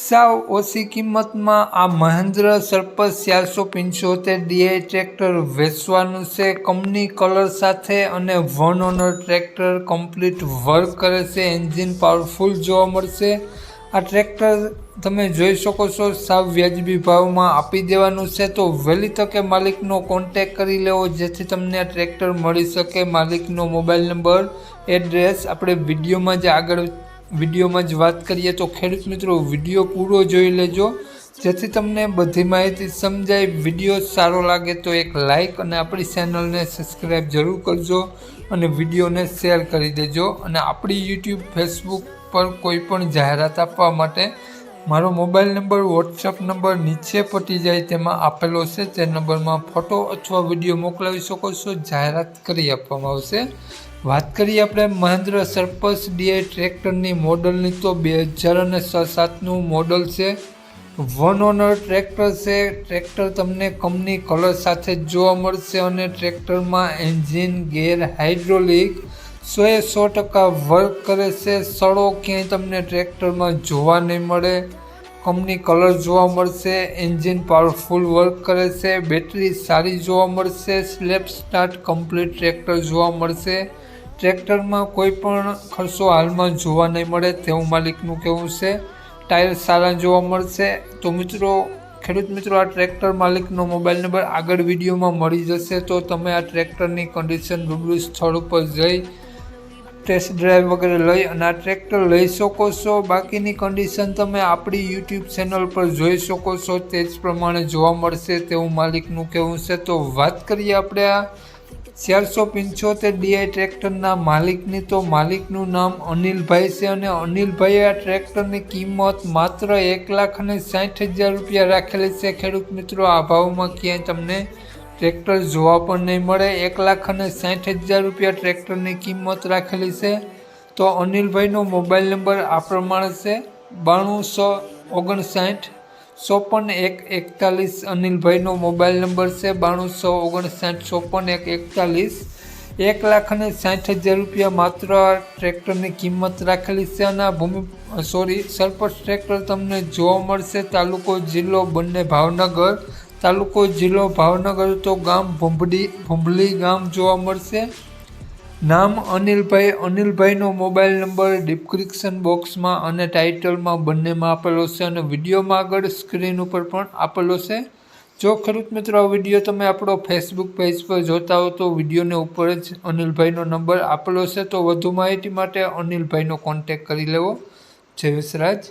સાવ ઓછી કિંમતમાં આ મહેન્દ્ર સરપંચ ચારસો પંચોતેર ડીઆઈ ટ્રેક્ટર વેચવાનું છે. કંપની કલર સાથે અને one owner tractor complete work કરે છે. એન્જિન પાવરફુલ જોવા મળશે. આ ટ્રેક્ટર તમે જોઈ શકો છો, સાવ વ્યાજબી ભાવમાં આપી દેવાનું છે. તો વહેલી તકે માલિકનો કોન્ટેક કરી લેવો, જેથી તમને આ ટ્રેક્ટર મળી શકે. માલિકનો મોબાઈલ નંબર એડ્રેસ આપણે વિડીયોમાં જે આગળ વિડીયોમાં જ વાત કરીએ તો ખેડૂત મિત્રો, વીડિયો પૂરો જોઈ લેજો. જેથી તમને બધી માહિતી સમજાય, વીડિયો સારો લાગે તો એક લાઇક અને આપણી ચેનલને સબસ્ક્રાઈબ જરૂર કરજો અને વિડીયોને શેર કરી દેજો. અને આપણી યુટ્યુબ ફેસબુક પર કોઈ પણ જાહેરાત આપવા માટે મારો મોબાઈલ નંબર વોટ્સઅપ નંબર નીચે પટી જાય તેમાં આપેલો છે. તે નંબરમાં ફોટો અથવા વીડિયો મોકલાવી શકો છો. જાહેરાત કરી આપવામાં આવશે. વાત કરીએ આપણે મહેન્દ્ર સરપસ ડીએ ટ્રેક્ટરની મોડલની, તો બે હજાર અને સાતનું મોડલ છે. વન ઓનર ટ્રેક્ટર છે. ટ્રેક્ટર તમને કંપની કલર સાથે જ જોવા મળશે અને ટ્રેક્ટરમાં એન્જિન, ગેર હાઇડ્રોલિક સોએ સો ટકા વર્ક કરે છે. સડો ક્યાંય તમને ટ્રેક્ટરમાં જોવા નહીં મળે. કંપની કલર જોવા મળશે, એન્જિન પાવરફુલ વર્ક કરે છે. બેટરી સારી જોવા મળશે. સ્લેપ સ્ટાર્ટ કમ્પ્લીટ ટ્રેક્ટર જોવા મળશે. ટ્રેક્ટરમાં કોઈ પણ ખર્ચો હાલમાં જોવા નહીં મળે તેવું માલિકનું કહેવું છે. ટાયર સારા જોવા મળશે. તો મિત્રો, ખેડૂત મિત્રો, આ ટ્રેક્ટર માલિકનો મોબાઈલ નંબર આગળ વિડીયોમાં મળી જશે. તો તમે આ ટ્રેક્ટરની કન્ડિશન રૂબરૂ સ્થળ ઉપર જઈ ટેસ્ટ ડ્રાઈવ વગેરે લઈ અને આ ટ્રેક્ટર લઈ શકો છો. બાકીની કન્ડિશન તમે આપણી યુટ્યુબ ચેનલ પર જોઈ શકો છો. તે જ પ્રમાણે જોવા મળશે તેવું માલિકનું કહેવું છે. તો વાત કરીએ આપણે આ ચારસો પંચોતેર ડીઆઈ ટ્રેક્ટરના માલિકની તો માલિકનું નામ અનિલભાઈ છે અને અનિલભાઈએ આ ટ્રેક્ટરની કિંમત માત્ર એક લાખ અને સાઠ હજાર રૂપિયા રાખેલી છે. ખેડૂત મિત્રો, આ ભાવમાં ક્યાંય તમને ટ્રેક્ટર જોવા પણ નહીં મળે. એક લાખ અને સાઠ હજાર રૂપિયા ટ્રેક્ટરની કિંમત રાખેલી છે. તો અનિલભાઈનો મોબાઈલ નંબર આ પ્રમાણે છે. બાણું સો ઓગણસાઠ ચોપન એક એકતાલીસ અનિલભાઈનો મોબાઈલ નંબર છે બાણુંસો ઓગણસાઠ ચોપન એક એકતાલીસ. એક લાખ અને સાઠ હજાર રૂપિયા માત્ર ટ્રેક્ટરની કિંમત રાખેલી છે અને આ ભૂમિ સોરી સરપંચ ટ્રેક્ટર તમને જોવા મળશે. તાલુકો જિલ્લો બંને ભાવનગર. તાલુકો જિલ્લો ભાવનગર તો ગામ ભૂંભડી ભૂંભલી ગામ જોવા મળશે. નામ અનિલભાઈ. અનિલભાઈનો મોબાઈલ નંબર ડિસ્ક્રિપ્શન બોક્સમાં અને ટાઇટલમાં બંનેમાં આપેલો છે અને વિડીયોમાં આગળ સ્ક્રીન ઉપર પણ આપેલો છે. જો ખેડૂત મિત્રો, આ વીડિયો તમે આપણો ફેસબુક પેજ પર જોતા હો તો વિડીયોને ઉપર જ અનિલભાઈનો નંબર આપેલો છે. તો વધુ માહિતી માટે અનિલભાઈનો કોન્ટેક કરી લેવો. જય વિસરાજ